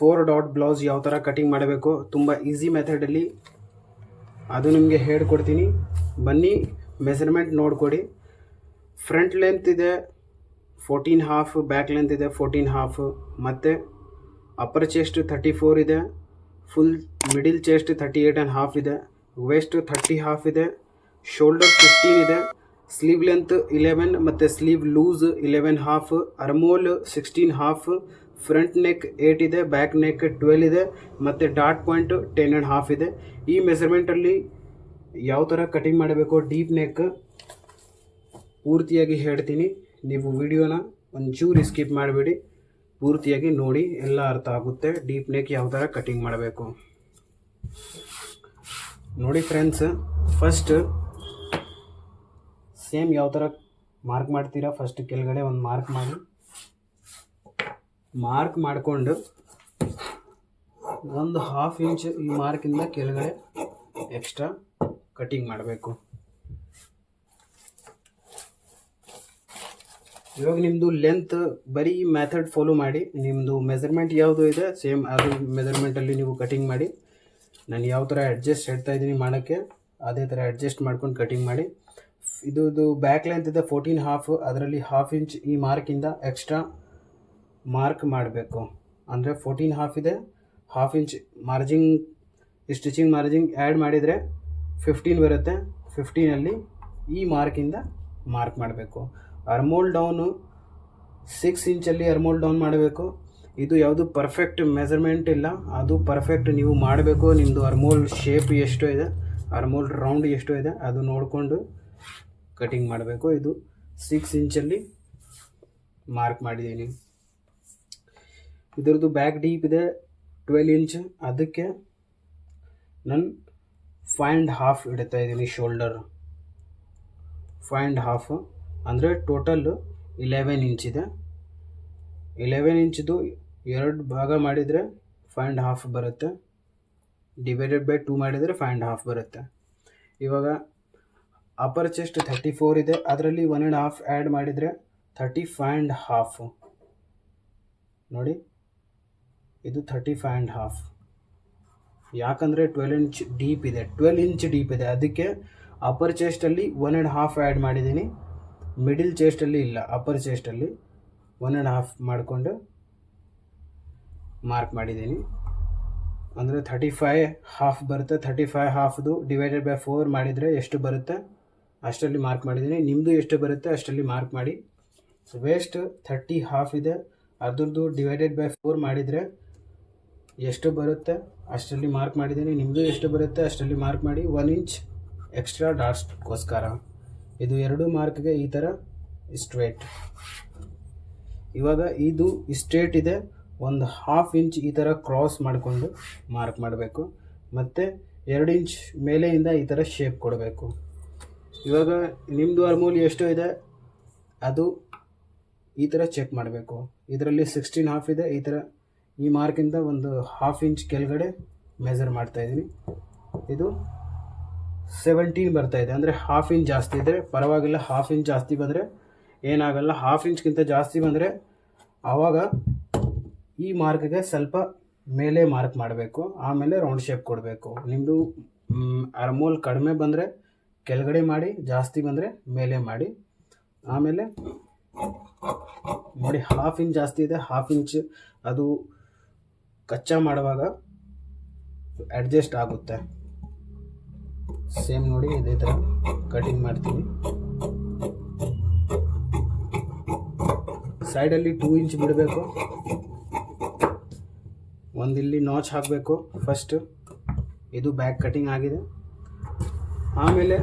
Four dot blouse ಯಾವ ಥರ cutting ಮಾಡಬೇಕು, ತುಂಬ ಈಸಿ ಮೆಥಡಲ್ಲಿ ಅದು ನಿಮಗೆ ಹೇಳ್ಕೊಡ್ತೀನಿ ಬನ್ನಿ ಮೆಸರ್ಮೆಂಟ್ ನೋಡಿಕೊಡಿ. ಫ್ರಂಟ್ ಲೆಂತ್ ಇದೆ ಫೋರ್ಟೀನ್ ಹಾಫ್ ಬ್ಯಾಕ್ ಲೆಂತ್ ಇದೆ ಫೋರ್ಟೀನ್ ಹಾಫ್ ಮತ್ತು ಅಪ್ಪರ್ ಚೆಸ್ಟ್ ಥರ್ಟಿ ಫೋರ್ ಇದೆ full middle chest thirty eight and half ಇದೆ ವೇಸ್ಟ್ ಥರ್ಟಿ ಹಾಫ್ ಇದೆ ಶೋಲ್ಡರ್ ಫಿಫ್ಟೀನ್ ಇದೆ ಸ್ಲೀವ್ ಲೆಂತ್ ಇಲೆವೆನ್ ಮತ್ತು sleeve loose eleven half armhole sixteen half front neck eight ಇದೆ, back neck twelve ಇದೆ, ಮತ್ತು dot point ten and half ಇದೆ. ಈ ಮೆಸರ್ಮೆಂಟಲ್ಲಿ ಯಾವ ಥರ ಕಟಿಂಗ್ ಮಾಡಬೇಕು ಡೀಪ್ ನೆಕ್ ಪೂರ್ತಿಯಾಗಿ ಹೇಳ್ತೀನಿ. ನೀವು ವಿಡಿಯೋನ ಒಂಚೂರು ಸ್ಕಿಪ್ ಮಾಡಬೇಡಿ. ಪೂರ್ತಿಯಾಗಿ ನೋಡಿ, ಎಲ್ಲ ಅರ್ಥ ಆಗುತ್ತೆ. ಡೀಪ್ ನೆಕ್ ಯಾವ ಥರ ಕಟಿಂಗ್ ಮಾಡಬೇಕು. ನೋಡಿ ಫ್ರೆಂಡ್ಸ್ ಫಸ್ಟ್ ಸೇಮ್ ಯಾವ ಥರ ಮಾರ್ಕ್ ಮಾಡ್ತೀರಾ? ಫಸ್ಟ್ ಕೆಳಗಡೆ ಒಂದು ಮಾರ್ಕ್ ಮಾಡಿ. ಮಾರ್ಕ್ ಮಾಡಿಕೊಂಡು ಒಂದು ಹಾಫ್ ಇಂಚ್ ಈ ಮಾರ್ಕಿಂದ ಕೆಳಗಡೆ ಎಕ್ಸ್ಟ್ರಾ ಕಟಿಂಗ್ ಮಾಡಬೇಕು. ಇವಾಗ ನಿಮ್ಮದು ಲೆಂತ್ ಬರೀ ಮೆಥಡ್ ಫಾಲೋ ಮಾಡಿ ನಿಮ್ಮದು ಮೆಜರ್ಮೆಂಟ್ ಯಾವುದು ಇದೆ ಸೇಮ್ ಅದು ಮೆಜರ್ಮೆಂಟಲ್ಲಿ ನೀವು ಕಟಿಂಗ್ ಮಾಡಿ. ನಾನು ಯಾವ ಥರ ಅಡ್ಜಸ್ಟ್ ಹೇಳ್ತಾ ಇದ್ದೀನಿ ಮಾಡೋಕ್ಕೆ, ಅದೇ ಥರ ಅಡ್ಜಸ್ಟ್ ಮಾಡ್ಕೊಂಡು ಕಟಿಂಗ್ ಮಾಡಿ. ಇದು ಬ್ಯಾಕ್ ಲೆಂತ್ ಇದೆ ಫೋರ್ಟೀನ್ ಹಾಫ್ ಅದರಲ್ಲಿ ಹಾಫ್ ಇಂಚ್ ಈ ಮಾರ್ಕಿಂದ ಎಕ್ಸ್ಟ್ರಾ ಮಾರ್ಕ್ ಮಾಡಬೇಕು. ಅಂದರೆ ಫೋರ್ಟೀನ್ ಹಾಫ್ ಇದೆ. Half inch margin stitching margin add ಮಾಡಿದರೆ ಫಿಫ್ಟೀನ್ ಬರುತ್ತೆ. ಫಿಫ್ಟೀನಲ್ಲಿ ಈ ಮಾರ್ಕಿಂದ ಮಾರ್ಕ್ ಮಾಡಬೇಕು. ಅರ್ಮೋಲ್ ಡೌನು ಸಿಕ್ಸ್ ಇಂಚಲ್ಲಿ ಅರ್ಮೋಲ್ ಡೌನ್ ಮಾಡಬೇಕು. ಇದು ಯಾವುದು ಪರ್ಫೆಕ್ಟ್ ಮೆಜರ್ಮೆಂಟ್ ಇಲ್ಲ. ಅದು ಪರ್ಫೆಕ್ಟ್ ನೀವು ಮಾಡಬೇಕು. ನಿಮ್ಮದು ಅರ್ಮೋಲ್ ಶೇಪ್ ಎಷ್ಟು ಇದೆ. ಅರ್ಮೋಲ್ ರೌಂಡ್ ಎಷ್ಟು ಇದೆ. ಅದು ನೋಡಿಕೊಂಡು ಕಟಿಂಗ್ ಮಾಡಬೇಕು. ಇದು ಸಿಕ್ಸ್ ಇಂಚಲ್ಲಿ ಮಾರ್ಕ್ ಮಾಡಿದ್ದೀನಿ ಇದರದ್ದು ಬ್ಯಾಕ್ ಡೀಪ್ ಇದೆ ಟ್ವೆಲ್ ಇಂಚ್ ಅದಕ್ಕೆ ನಾನು ಫೈವ್ ಆ್ಯಂಡ್ ಹಾಫ್ ಇಡ್ತಾ ಇದ್ದೀನಿ ಶೋಲ್ಡರ್ ಫೈವ್ ಆ್ಯಂಡ್ ಹಾಫ್ ಅಂದರೆ ಟೋಟಲ್ ಇಲೆವೆನ್ ಇಂಚ್ ಇದೆ. ಇಲೆವೆನ್ ಇಂಚ್ದು ಎರಡು ಭಾಗ ಮಾಡಿದರೆ ಫೈವ್ ಆ್ಯಂಡ್ ಹಾಫ್ ಬರುತ್ತೆ. ಡಿವೈಡೆಡ್ ಬೈ ಟೂ ಮಾಡಿದರೆ ಫೈವ್ ಆ್ಯಂಡ್ ಹಾಫ್ ಬರುತ್ತೆ. ಇವಾಗ ಅಪ್ಪರ್ ಚೆಸ್ಟ್ ಥರ್ಟಿ ಫೋರ್ ಇದೆ. ಅದರಲ್ಲಿ ಒನ್ ಆ್ಯಂಡ್ ಹಾಫ್ ಆ್ಯಡ್ ಮಾಡಿದರೆ ಥರ್ಟಿ ಫೈವ್ ಆ್ಯಂಡ್ ಹಾಫು ನೋಡಿ. ಇದು ಥರ್ಟಿ ಫೈವ್ ಆ್ಯಂಡ್ ಹಾಫ್ ಯಾಕಂದರೆ ಟ್ವೆಲ್ ಇಂಚ್ ಡೀಪ್ ಇದೆ. ಟ್ವೆಲ್ ಇಂಚ್ ಡೀಪ್ ಇದೆ. ಅದಕ್ಕೆ ಅಪ್ಪರ್ ಚೇಸ್ಟಲ್ಲಿ ಒನ್ ಆ್ಯಂಡ್ ಹಾಫ್ ಆ್ಯಡ್ ಮಾಡಿದ್ದೀನಿ. ಮಿಡಿಲ್ ಚೇಸ್ಟಲ್ಲಿ ಇಲ್ಲ. ಅಪ್ಪರ್ ಚೇಸ್ಟಲ್ಲಿ ಒನ್ ಆ್ಯಂಡ್ ಹಾಫ್ ಮಾಡಿಕೊಂಡು ಮಾರ್ಕ್ ಮಾಡಿದ್ದೀನಿ. ಅಂದರೆ ಥರ್ಟಿ ಫೈ ಹಾಫ್ ಬರುತ್ತೆ. ಥರ್ಟಿ ಫೈವ್ ಹಾಫ್ದು ಡಿವೈಡೆಡ್ ಬೈ ಫೋರ್ ಮಾಡಿದರೆ ಎಷ್ಟು ಬರುತ್ತೆ? ಅಷ್ಟರಲ್ಲಿ ಮಾರ್ಕ್ ಮಾಡಿದ್ದೀನಿ. ನಿಮ್ಮದು ಎಷ್ಟು ಬರುತ್ತೆ ಅಷ್ಟರಲ್ಲಿ ಮಾರ್ಕ್ ಮಾಡಿ. ವೇಸ್ಟ್ ಥರ್ಟಿ ಹಾಫ್ ಇದೆ. ಅದ್ರದ್ದು ಡಿವೈಡೆಡ್ ಬೈ ಫೋರ್ ಮಾಡಿದರೆ ಎಷ್ಟು ಬರುತ್ತೆ, ಅಷ್ಟರಲ್ಲಿ ಮಾರ್ಕ್ ಮಾಡಿದ್ದೀನಿ. ನಿಮ್ಮದು ಎಷ್ಟು ಬರುತ್ತೆ, ಅಷ್ಟರಲ್ಲಿ ಮಾರ್ಕ್ ಮಾಡಿ. ಒನ್ ಇಂಚ್ ಎಕ್ಸ್ಟ್ರಾ ಡಾಟ್ಸ್ಗೋಸ್ಕರ ಇದು ಎರಡು ಮಾರ್ಕ್ಗೆ ಈ ಥರ ಸ್ಟ್ರೇಟ್ ಇವಾಗ ಇದು ಸ್ಟ್ರೇಟ್ ಇದೆ. ಒಂದು ಹಾಫ್ ಇಂಚ್ ಈ ಥರ ಕ್ರಾಸ್ ಮಾಡಿಕೊಂಡು ಮಾರ್ಕ್ ಮಾಡಬೇಕು. ಮತ್ತು ಎರಡು ಇಂಚ್ ಮೇಲೆಯಿಂದ ಈ ಥರ ಶೇಪ್ ಕೊಡಬೇಕು. ಇವಾಗ ನಿಮ್ಮದು ಅರ್ಮೂಲ್ ಎಷ್ಟು ಇದೆ, ಅದು ಈ ಥರ ಚೆಕ್ ಮಾಡಬೇಕು. ಇದರಲ್ಲಿ ಸಿಕ್ಸ್ಟೀನ್ ಹಾಫ್ ಇದೆ, ಈ ಥರ ಈ ಮಾರ್ಕಿಂದ ಒಂದು ಹಾಫ್ ಇಂಚ್ ಕೆಳಗಡೆ ಮೆಜರ್ ಮಾಡ್ತಾ ಇದ್ದೀನಿ. ಇದು ಸೆವೆಂಟೀನ್ ಬರ್ತಾ ಇದೆ. ಅಂದರೆ ಹಾಫ್ ಇಂಚ್ ಜಾಸ್ತಿ ಇದ್ದರೆ ಪರವಾಗಿಲ್ಲ ಹಾಫ್ ಇಂಚ್ ಜಾಸ್ತಿ ಬಂದರೆ ಏನಾಗಲ್ಲ. ಹಾಫ್ ಇಂಚ್ಗಿಂತ ಜಾಸ್ತಿ ಬಂದರೆ ಆವಾಗ ಈ ಮಾರ್ಕ್ಗೆ ಸ್ವಲ್ಪ ಮೇಲೆ ಮಾರ್ಕ್ ಮಾಡಬೇಕು. ಆಮೇಲೆ ರೌಂಡ್ ಶೇಪ್ ಕೊಡಬೇಕು. ನಿಮ್ಮದು ಅರ್ಮೋಲ್ ಕಡಿಮೆ ಬಂದರೆ ಕೆಳಗಡೆ ಮಾಡಿ, ಜಾಸ್ತಿ ಬಂದರೆ ಮೇಲೆ ಮಾಡಿ. ಆಮೇಲೆ ನೋಡಿ ಹಾಫ್ ಇಂಚ್ ಜಾಸ್ತಿ ಇದೆ. ಹಾಫ್ ಇಂಚ್ ಅದು ಕಚ್ಚಾ ಮಾಡುವಾಗ ಅಡ್ಜಸ್ಟ್ ಆಗುತ್ತೆ. ಸೇಮ್ ನೋಡಿ ಇದೇ ಥರ ಕಟಿಂಗ್ ಮಾಡ್ತೀನಿ. ಸೈಡಲ್ಲಿ ಟೂ ಇಂಚ್ ಬಿಡಬೇಕು. ಒಂದಿಲ್ಲಿ ನಾಚ್ ಹಾಕಬೇಕು ಫಸ್ಟ್ ಇದು ಬ್ಯಾಕ್ ಕಟಿಂಗ್ ಆಗಿದೆ. ಆಮೇಲೆ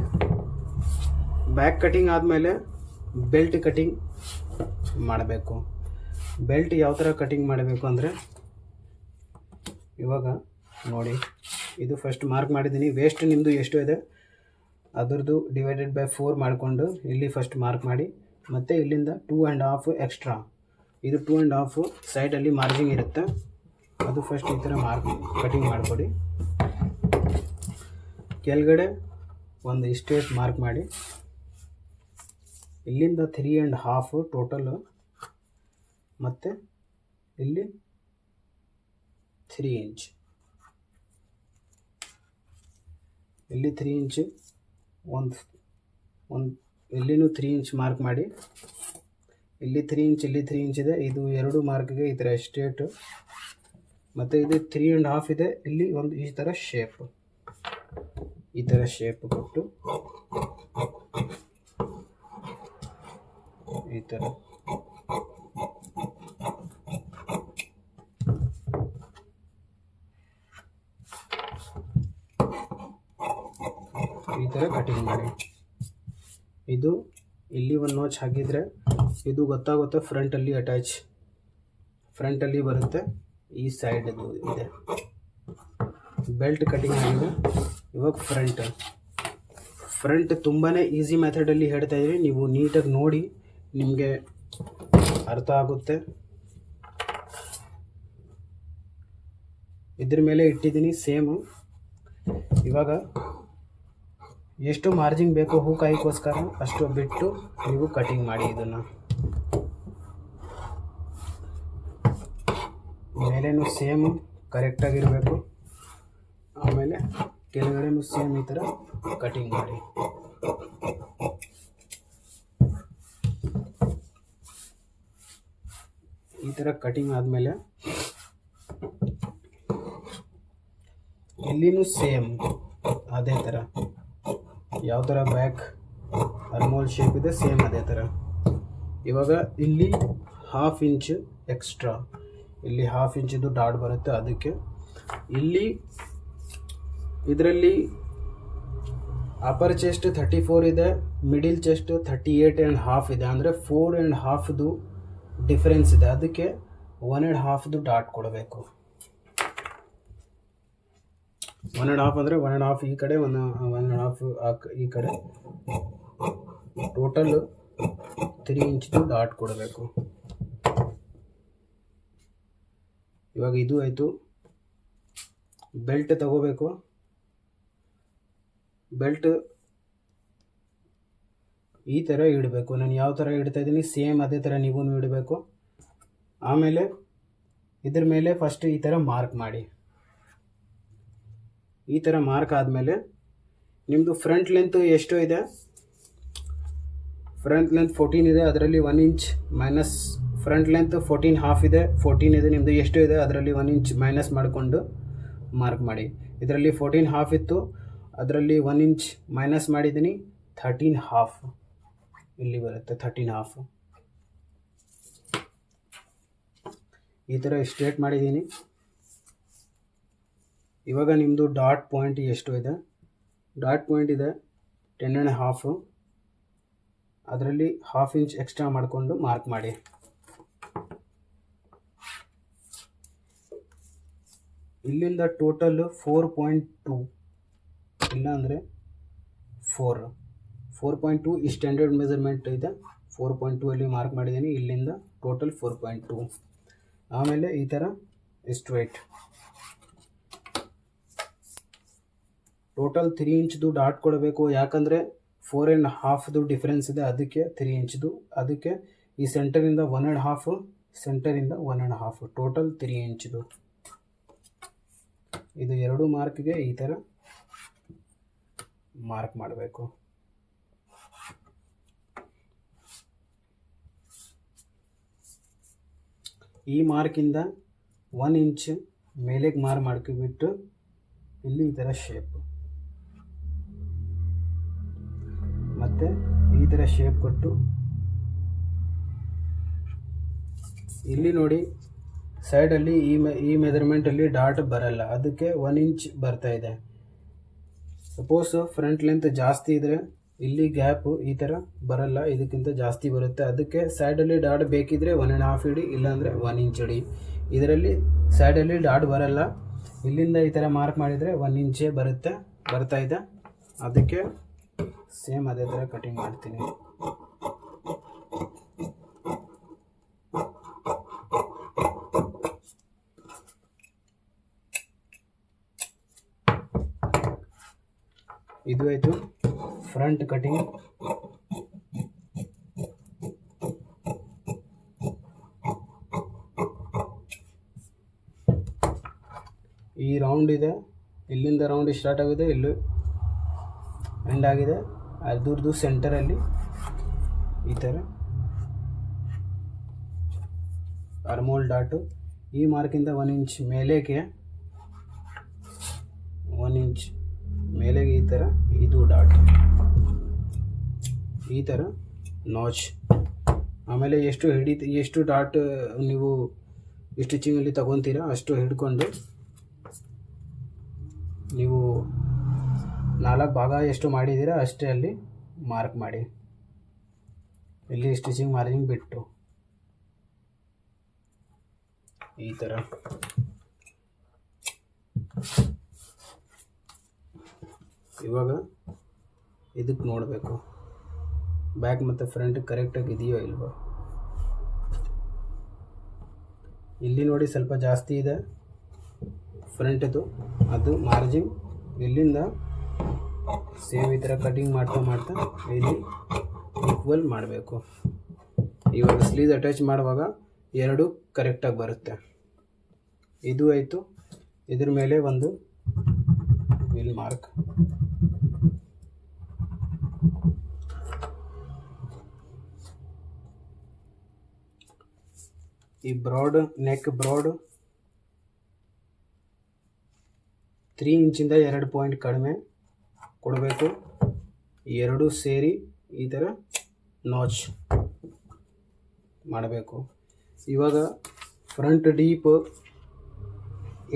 ಬ್ಯಾಕ್ ಕಟಿಂಗ್ ಆದಮೇಲೆ ಬೆಲ್ಟ್ ಕಟಿಂಗ್ ಮಾಡಬೇಕು. ಬೆಲ್ಟ್ ಯಾವ ಥರ ಕಟಿಂಗ್ ಮಾಡಬೇಕು ಅಂದರೆ ಇವಾಗ ನೋಡಿ, ಇದು ಫಸ್ಟ್ ಮಾರ್ಕ್ ಮಾಡಿದ್ದೀನಿ. ವೇಸ್ಟ್ ನಿಮ್ಮದು ಎಷ್ಟು ಇದೆ? ಅದರದ್ದು ಡಿವೈಡೆಡ್ ಬೈ ಫೋರ್ ಮಾಡಿಕೊಂಡು ಇಲ್ಲಿ ಫಸ್ಟ್ ಮಾರ್ಕ್ ಮಾಡಿ. ಮತ್ತು ಇಲ್ಲಿಂದ ಟೂ ಆ್ಯಂಡ್ ಹಾಫ್ ಎಕ್ಸ್ಟ್ರಾ ಇದು ಟೂ ಆ್ಯಂಡ್ ಹಾಫು ಸೈಡಲ್ಲಿ ಮಾರ್ಜಿಂಗ್ ಇರುತ್ತೆ. ಅದು ಫಸ್ಟ್ ಈ ಥರ ಮಾರ್ಕ್ ಕಟಿಂಗ್ ಮಾಡಿಕೊಡಿ. ಕೆಳಗಡೆ ಒಂದು ಇಷ್ಟೇಟ್ ಮಾರ್ಕ್ ಮಾಡಿ. ಇಲ್ಲಿಂದ ತ್ರೀ ಆ್ಯಂಡ್ ಹಾಫು ಟೋಟಲು ಮತ್ತು ಇಲ್ಲಿ ತ್ರೀ ಇಂಚ್ ಇಲ್ಲಿ ತ್ರೀ ಇಂಚ್ ಒಂದು ಒಂದು ಇಲ್ಲಿನೂ ತ್ರೀ ಇಂಚ್ ಮಾರ್ಕ್ ಮಾಡಿ. ಇಲ್ಲಿ ತ್ರೀ ಇಂಚ್ ಇಲ್ಲಿ ತ್ರೀ ಇಂಚ್ ಇದೆ? ಇದು ಎರಡು ಮಾರ್ಕ್ಗೆ ಈ ಥರ ಸ್ಟೇಟು ಮತ್ತು ಇದು ತ್ರೀ ಆ್ಯಂಡ್ ಹಾಫ್ ಇದೆ. ಇಲ್ಲಿ ಒಂದು ಈ ಥರ ಶೇಪ್ ಈ ಥರ ಶೇಪ್ ಕೊಟ್ಟು. ಈ ಥರ ಈ ಥರ ಕಟಿಂಗ್ ಮಾಡಿ ಇದು ಇಲ್ಲಿ ಒಂದು ನೋಚ್ ಹಾಕಿದರೆ ಇದು ಗೊತ್ತಾಗುತ್ತೆ ಫ್ರಂಟಲ್ಲಿ ಅಟ್ಯಾಚ್ ಫ್ರಂಟಲ್ಲಿ ಬರುತ್ತೆ, ಈ ಸೈಡ್ ಇದೆ. ಬೆಲ್ಟ್ ಕಟಿಂಗ್ ಆಗಿದೆ. ಇವಾಗ ಫ್ರಂಟ್ ಫ್ರಂಟ್ ತುಂಬಾ ಈಸಿ ಮೆಥಡಲ್ಲಿ ಹೇಳ್ತಾ ಇದ್ದೀವಿ ನೀವು ನೀಟಾಗಿ ನೋಡಿ, ನಿಮಗೆ ಅರ್ಥ ಆಗುತ್ತೆ. ಇದ್ರ ಮೇಲೆ ಇಟ್ಟಿದ್ದೀನಿ ಸೇಮು ಇವಾಗ ಎಷ್ಟು ಮಾರ್ಜಿನ್ ಬೇಕು ಹೂಕಾಯಿಗೋಸ್ಕರ ಅಷ್ಟು ಬಿಟ್ಟು ನೀವು ಕಟಿಂಗ್ ಮಾಡಿ ಇದನ್ನು. ಮೇಲೇನು ಸೇಮ್ ಕರೆಕ್ಟಾಗಿರಬೇಕು ಆಮೇಲೆ ಕೆಳಗಡೆನೂ ಸೇಮ್ ಈ ಥರ ಕಟಿಂಗ್ ಮಾಡಿ. ಈ ಥರ ಕಟಿಂಗ್ ಆದಮೇಲೆ ಇಲ್ಲಿನೂ ಸೇಮ್ ಅದೇ ಥರ ಯಾವ ಥರ ಬ್ಯಾಕ್ ಅರ್ಮೋಲ್ ಶೇಪ್ ಇದೆ ಸೇಮ್ ಅದೇ ಥರ ಇವಾಗ ಇಲ್ಲಿ ಹಾಫ್ ಇಂಚ್ ಎಕ್ಸ್ಟ್ರಾ ಇಲ್ಲಿ ಹಾಫ್ ಇಂಚಿದು ಡಾಟ್ ಬರುತ್ತೆ ಅದಕ್ಕೆ. ಇಲ್ಲಿ ಇದರಲ್ಲಿ ಅಪರ್ ಚೆಸ್ಟ್ ಥರ್ಟಿ ಫೋರ್ ಇದೆ middle chest thirty eight and half ಇದೆ. ಅಂದರೆ ಫೋರ್ ಆ್ಯಂಡ್ ಹಾಫ್ದು ಡಿಫ್ರೆನ್ಸ್ ಇದೆ. ಅದಕ್ಕೆ ಒನ್ ಆ್ಯಂಡ್ ಹಾಫ್ದು ಡಾಟ್ ಕೊಡಬೇಕು. ಒನ್ ಆ್ಯಂಡ್ ಹಾಫ್ ಅಂದರೆ ಒನ್ ಆ್ಯಂಡ್ ಹಾಫ್ ಈ ಕಡೆ ಒನ್ ಒನ್ ಆ್ಯಂಡ್ ಹಾಫ್ ಈ ಕಡೆ. ಟೋಟಲ್ ತ್ರೀ ಇಂಚ್ದು ಡಾಟ್ ಕೊಡಬೇಕು. ಇವಾಗ ಇದು ಆಯಿತು. ಬೆಲ್ಟ್ ತಗೋಬೇಕು. ಬೆಲ್ಟ್ ಈ ಥರ ಇಡಬೇಕು. ನಾನು ಯಾವ ಥರ ಇಡ್ತಾ ಇದ್ದೀನಿ ಸೇಮ್ ಅದೇ ಥರ ನೀವು ಇಡಬೇಕು. ಆಮೇಲೆ ಇದ್ರ ಮೇಲೆ ಫಸ್ಟ್ ಈ ಥರ ಮಾರ್ಕ್ ಮಾಡಿ. ಈ ಥರ ಮಾರ್ಕ್ ಆದಮೇಲೆ ನಿಮ್ಮದು ಫ್ರಂಟ್ ಲೆಂತು ಎಷ್ಟು ಇದೆ? ಫ್ರಂಟ್ ಲೆಂತ್ ಫೋರ್ಟೀನ್ ಇದೆ, ಅದರಲ್ಲಿ one inch minus front length fourteen half ಇದೆ ಫೋರ್ಟೀನ್ ಇದೆ ನಿಮ್ಮದು ಎಷ್ಟು ಇದೆ, ಅದರಲ್ಲಿ ಒನ್ ಇಂಚ್ ಮೈನಸ್ ಮಾಡಿಕೊಂಡು ಮಾರ್ಕ್ ಮಾಡಿ. ಇದರಲ್ಲಿ ಫೋರ್ಟೀನ್ ಹಾಫ್ ಇತ್ತು, ಅದರಲ್ಲಿ ಒನ್ ಇಂಚ್ ಮೈನಸ್ ಮಾಡಿದ್ದೀನಿ ಥರ್ಟೀನ್ ಹಾಫ್ ಇಲ್ಲಿ ಬರುತ್ತೆ ಥರ್ಟೀನ್ ಹಾಫ್ ಈ ಥರ ಸ್ಟ್ರೇಟ್ ಮಾಡಿದ್ದೀನಿ. ಇವಾಗ ನಿಮ್ಮದು ಡಾಟ್ ಪಾಯಿಂಟ್ ಎಷ್ಟು ಇದೆ? ಡಾಟ್ ಪಾಯಿಂಟ್ ಇದೆ ಟೆನ್ ಆ್ಯಂಡ್ ಹಾಫು ಅದರಲ್ಲಿ ಹಾಫ್ ಇಂಚ್ ಎಕ್ಸ್ಟ್ರಾ ಮಾಡಿಕೊಂಡು ಮಾರ್ಕ್ ಮಾಡಿ. ಇಲ್ಲಿಂದ ಟೋಟಲ್ ಫೋರ್ ಪಾಯಿಂಟ್ ಟೂ ಇಲ್ಲಾಂದರೆ ಫೋರ್ ಫೋರ್ ಪಾಯಿಂಟ್ ಟು ಈ ಸ್ಟ್ಯಾಂಡರ್ಡ್ ಮೆಜರ್ಮೆಂಟ್ ಇದೆ. ಫೋರ್ ಪಾಯಿಂಟ್ ಟೂ ಅಲ್ಲಿ ಮಾರ್ಕ್ ಮಾಡಿದ್ದೀನಿ. ಇಲ್ಲಿಂದ ಟೋಟಲ್ ಫೋರ್ ಪಾಯಿಂಟ್ ಟೂ ಆಮೇಲೆ ಈ ಥರ ಸ್ಟ್ರೈಟ್ ಟೋಟಲ್ ತ್ರೀ ಇಂಚ್ದು ಡಾಟ್ ಕೊಡಬೇಕು. ಯಾಕಂದರೆ ಫೋರ್ ಆ್ಯಂಡ್ ಹಾಫ್ದು ಡಿಫ್ರೆನ್ಸ್ ಇದೆ. ಅದಕ್ಕೆ ತ್ರೀ ಇಂಚ್ದು ಅದಕ್ಕೆ ಈ ಸೆಂಟರಿಂದ one and half ಸೆಂಟರಿಂದ one and half total three ಇಂಚ್ದು ಇದು ಎರಡು ಮಾರ್ಕ್ಗೆ ಈ ಥರ ಮಾರ್ಕ್ ಮಾಡಬೇಕು. ಈ ಮಾರ್ಕಿಂದ ಒನ್ ಇಂಚ್ ಮೇಲೆಗೆ ಮಾರ್ಕ್ ಮಾಡ್ಕೊಬಿಟ್ಟು ಇಲ್ಲಿ ಈ ಥರ ಶೇಪ್ ಮತ್ತು ಈ ಥರ ಶೇಪ್ ಕೊಟ್ಟು. ಇಲ್ಲಿ ನೋಡಿ ಸೈಡಲ್ಲಿ ಈ ಮೆ ಈ ಮೆಜರ್ಮೆಂಟಲ್ಲಿ ಡಾಟ್ ಬರಲ್ಲ. ಅದಕ್ಕೆ ಒನ್ ಇಂಚ್ ಬರ್ತಾ ಇದೆ. ಸಪೋಸ್ ಫ್ರಂಟ್ ಲೆಂತ್ ಜಾಸ್ತಿ ಇದ್ದರೆ ಇಲ್ಲಿ ಗ್ಯಾಪ್ ಈ ಥರ ಬರಲ್ಲ, ಇದಕ್ಕಿಂತ ಜಾಸ್ತಿ ಬರುತ್ತೆ. ಅದಕ್ಕೆ ಸೈಡಲ್ಲಿ ಡಾಟ್ ಬೇಕಿದ್ರೆ ಒನ್ ಆ್ಯಂಡ್ ಹಾಫ್ ಇಡಿ, ಇಲ್ಲಾಂದರೆ ಒನ್ ಇಂಚ್ ಇಡಿ. ಇದರಲ್ಲಿ ಸೈಡಲ್ಲಿ ಡಾಟ್ ಬರಲ್ಲ. ಇಲ್ಲಿಂದ ಈ ಥರ ಮಾರ್ಕ್ ಮಾಡಿದರೆ ಒನ್ ಇಂಚೇ ಬರುತ್ತೆ, ಬರ್ತಾ ಇದೆ. ಅದಕ್ಕೆ ಸೇಮ್ ಅದೇ ಥರ ಕಟಿಂಗ್ ಮಾಡ್ತೀನಿ. ಇದು ಆಯಿತು ಫ್ರಂಟ್ ಕಟಿಂಗ್ ಈ ರೌಂಡ್ ಇದೆ. ಇಲ್ಲಿಂದ ರೌಂಡ್ ಸ್ಟಾರ್ಟ್ ಆಗಿದೆ ಇಲ್ಲಿ ಎಂಡ್ ಆಗಿದೆ. ಅದ್ರದ್ದು ಸೆಂಟರಲ್ಲಿ ಈ ಥರ ಅರ್ಮೋಲ್ ಡಾಟು ಈ ಮಾರ್ಕಿಂದ ಒನ್ ಇಂಚ್ ಮೇಲೆಗೆ ಒನ್ ಇಂಚ್ ಮೇಲೆಗೆ ಈ ಥರ ಇದು ಡಾಟ್ ಈ ಥರ ನಾಚ್ ಆಮೇಲೆ ಎಷ್ಟು ಹಿಡಿ, ಎಷ್ಟು ಡಾಟ್ ನೀವು ಸ್ಟಿಚಿಂಗಲ್ಲಿ ತಗೊತೀರಾ ಅಷ್ಟು ಹಿಡ್ಕೊಂಡು ನೀವು ನಾಲ್ಕು ಭಾಗ ಎಷ್ಟು ಮಾಡಿದ್ದೀರಾ ಅಷ್ಟೇ ಅಲ್ಲಿ ಮಾರ್ಕ್ ಮಾಡಿ. ಇಲ್ಲಿ ಸ್ಟಿಚಿಂಗ್ ಮಾರ್ಜಿಂಗ್ ಬಿಟ್ಟು. ಈ ಥರ ಇವಾಗ ಇದಕ್ಕೆ ನೋಡಬೇಕು. ಬ್ಯಾಕ್ ಮತ್ತು ಫ್ರಂಟ್ ಕರೆಕ್ಟಾಗಿ ಇದೆಯೋ ಇಲ್ವೋ? ಇಲ್ಲಿ ನೋಡಿ ಸ್ವಲ್ಪ ಜಾಸ್ತಿ ಇದೆ. ಫ್ರಂಟದು ಅದು ಮಾರ್ಜಿನ್ ಇಲ್ಲಿಂದ ಸೇಮ್ ಈ ಥರ ಕಟಿಂಗ್ ಮಾಡ್ತಾ ಮಾಡ್ತಾ ಇಲ್ಲಿ ಈಕ್ವಲ್ ಮಾಡಬೇಕು. ಇವಾಗ ಸ್ಲೀವ್ ಅಟ್ಯಾಚ್ ಮಾಡುವಾಗ ಎರಡು ಕರೆಕ್ಟಾಗಿ ಬರುತ್ತೆ. ಇದು ಆಯಿತು. ಇದ್ರ ಮೇಲೆ ಒಂದು ವಿಲ್ ಮಾರ್ಕ್ ಈ ಬ್ರಾಡ್ ನೆಕ್ ಬ್ರಾಡ್ ತ್ರೀ ಇಂಚಿಂದ ಎರಡು ಪಾಯಿಂಟ್ ಕಡಿಮೆ. ಕೊಡಬೇಕು. ಎರಡು ಸೇರಿ ಈ ಥರ ನಾಚ್ ಮಾಡಬೇಕು. ಇವಾಗ ಫ್ರಂಟ್ ಡೀಪ್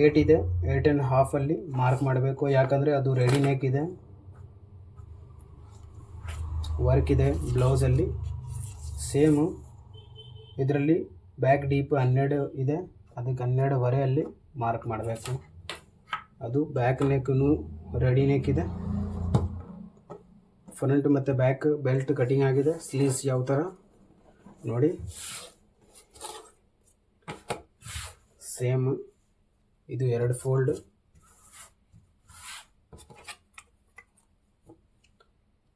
ಏಟ್ ಇದೆ. ಏಟ್ ಆ್ಯಂಡ್ ಹಾಫಲ್ಲಿ ಮಾರ್ಕ್ ಮಾಡಬೇಕು. ಯಾಕಂದರೆ ಅದು ರೆಡಿ ನೆಕ್ ಇದೆ. ವರ್ಕ್ ಇದೆ ಬ್ಲೌಸಲ್ಲಿ ಸೇಮು ಇದರಲ್ಲಿ ಬ್ಯಾಕ್ ಡೀಪ್ ಹನ್ನೆರಡು ಇದೆ. ಅದಕ್ಕೆ ಹನ್ನೆರಡುವರೆಯಲ್ಲಿ ಮಾರ್ಕ್ ಮಾಡಬೇಕು. ಅದು ಬ್ಯಾಕ್ ನೆಕ್ನೂ ರೆಡಿ ನೆಕ್ ಇದೆ. ಫ್ರಂಟ್ ಮತ್ತು ಬ್ಯಾಕ್ ಬೆಲ್ಟ್ ಕಟಿಂಗ್ ಆಗಿದೆ. ಸ್ಲೀವ್ಸ್ ಯಾವ ಥರ ನೋಡಿ. ಸೇಮ್ ಇದು ಎರಡು ಫೋಲ್ಡ್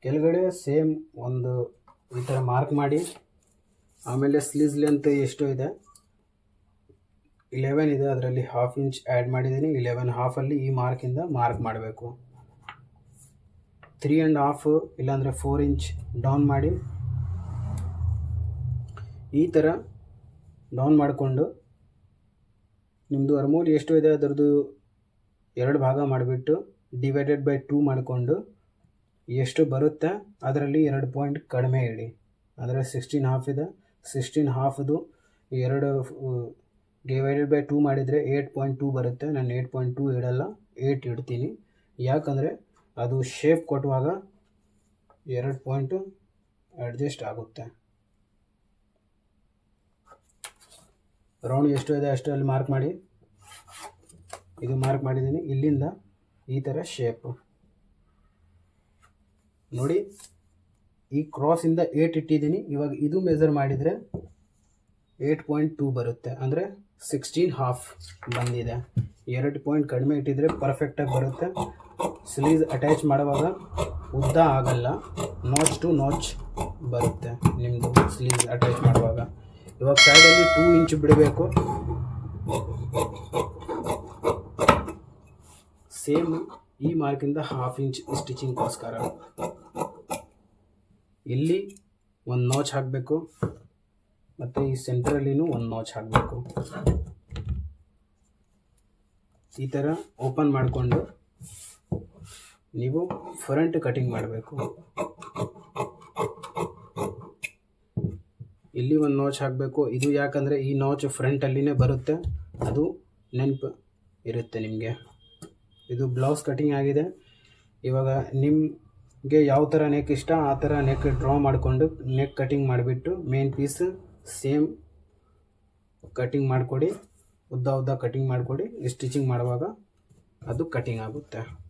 ಕೆಳಗಡೆ ಸೇಮ್ ಒಂದು ಈ ಥರ ಮಾರ್ಕ್ ಮಾಡಿ. ಆಮೇಲೆ ಸ್ಲೀವ್ಸ್ ಲೆಂತ್ ಎಷ್ಟು ಇದೆ. ಇಲೆವೆನ್ ಇದೆ. ಅದರಲ್ಲಿ ಹಾಫ್ ಇಂಚ್ ಆ್ಯಡ್ ಮಾಡಿದ್ದೀನಿ. ಇಲೆವೆನ್ ಹಾಫಲ್ಲಿ ಈ ಮಾರ್ಕಿಂದ ಮಾರ್ಕ್ ಮಾಡಬೇಕು. ತ್ರೀ ಆ್ಯಂಡ್ ಹಾಫ್ ಇಲ್ಲಾಂದರೆ ಫೋರ್ ಇಂಚ್ ಡೌನ್ ಮಾಡಿ, ಈ ಥರ ಡೌನ್ ಮಾಡಿಕೊಂಡು ನಿಮ್ಮದು ಅರ್ಮೋಲ್ ಎಷ್ಟು ಇದೆ ಅದರದ್ದು ಎರಡು ಭಾಗ ಮಾಡಿಬಿಟ್ಟು ಡಿವೈಡೆಡ್ ಬೈ ಟೂ ಮಾಡಿಕೊಂಡು ಎಷ್ಟು ಬರುತ್ತೆ ಅದರಲ್ಲಿ ಎರಡು ಪಾಯಿಂಟ್ ಕಡಿಮೆ ಇಡಿ. ಅಂದರೆ ಸಿಕ್ಸ್ಟೀನ್ ಹಾಫ್ ಇದೆ. ಸಿಕ್ಸ್ಟೀನ್ ಹಾಫ್ದು ಎರಡು ಡಿವೈಡೆಡ್ ಬೈ ಟೂ ಮಾಡಿದರೆ ಏಯ್ಟ್ ಪಾಯಿಂಟ್ ಟೂ ಬರುತ್ತೆ. ನಾನು ಏಯ್ಟ್ ಪಾಯಿಂಟ್ ಟೂ ಇಡಲ್ಲ ಏಯ್ಟ್ ಇಡ್ತೀನಿ. ಯಾಕಂದರೆ ಅದು ಶೇಪ್ ಕೊಟ್ಟುವಾಗ ಎರಡು ಪಾಯಿಂಟು ಅಡ್ಜಸ್ಟ್ ಆಗುತ್ತೆ. ರೌಂಡ್ ಎಷ್ಟು ಇದೆ ಅಷ್ಟರಲ್ಲಿ ಮಾರ್ಕ್ ಮಾಡಿ. ಇದು ಮಾರ್ಕ್ ಮಾಡಿದ್ದೀನಿ. ಇಲ್ಲಿಂದ ಈ ಥರ ಶೇಪ್ ನೋಡಿ, ಈ ಕ್ರಾಸಿಂದ ಏಟ್ ಇಟ್ಟಿದ್ದೀನಿ. ಇವಾಗ ಇದು ಮೆಜರ್ ಮಾಡಿದರೆ ಏಟ್ ಪಾಯಿಂಟ್ ಟೂ ಬರುತ್ತೆ. ಅಂದರೆ ಸಿಕ್ಸ್ಟೀನ್ ಹಾಫ್ ಬಂದಿದೆ. ಎರಡು ಪಾಯಿಂಟ್ ಕಡಿಮೆ ಇಟ್ಟಿದ್ರೆ ಪರ್ಫೆಕ್ಟಾಗಿ ಬರುತ್ತೆ. ಸ್ಲೀವ್ ಅಟ್ಯಾಚ್ ಮಾಡುವಾಗ ಉದ್ದ ಆಗಲ್ಲ. ನಾಚ್ ಟು ನಾಚ್ ಬರುತ್ತೆ ನಿಮ್ಮದು ಸ್ಲೀವ್ ಅಟ್ಯಾಚ್ ಮಾಡುವಾಗ. ಇವಾಗ ಸೈಡಲ್ಲಿ ಟೂ ಇಂಚ್ ಬಿಡಬೇಕು. ಸೇಮ್ ಈ ಮಾರ್ಕಿಂದ ಹಾಫ್ ಇಂಚ್ ಸ್ಟಿಚಿಂಗ್ಗೋಸ್ಕರ ಇಲ್ಲಿ ಒಂದು ನಾಚ್ ಹಾಕಬೇಕು. ಮತ್ತು ಈ ಸೆಂಟ್ರಲ್ಲಿನೂ ಒಂದು ನಾಚ್ ಹಾಕಬೇಕು. ಈ ಥರ ಓಪನ್ ಮಾಡಿಕೊಂಡು ನೀವು ಫ್ರಂಟ್ ಕಟಿಂಗ್ ಮಾಡಬೇಕು. ಇಲ್ಲಿ ಒಂದು ನಾಚ್ ಹಾಕಬೇಕು. ಇದು ಯಾಕಂದರೆ ಈ ನಾಚ್ ಫ್ರಂಟಲ್ಲಿನೇ ಬರುತ್ತೆ. ಅದು ನೆನಪು ಇರುತ್ತೆ ನಿಮಗೆ. ಇದು ಬ್ಲೌಸ್ ಕಟಿಂಗ್ ಆಗಿದೆ. ಇವಾಗ ನಿಮಗೆ ಯಾವ ಥರ ನೆಕ್ ಇಷ್ಟ, ಆ ಥರ ನೆಕ್ ಡ್ರಾ ಮಾಡಿಕೊಂಡು ನೆಕ್ ಕಟಿಂಗ್ ಮಾಡಿಬಿಟ್ಟು ಮೇನ್ ಪೀಸ್ ಸೇಮ್ ಕಟಿಂಗ್ ಮಾಡಿಕೊಡಿ ಉದ್ದ ಉದ್ದ ಕಟಿಂಗ್ ಮಾಡಿಕೊಡಿ ಸ್ಟಿಚಿಂಗ್ ಮಾಡುವಾಗ ಅದು ಕಟಿಂಗ್ ಆಗುತ್ತೆ.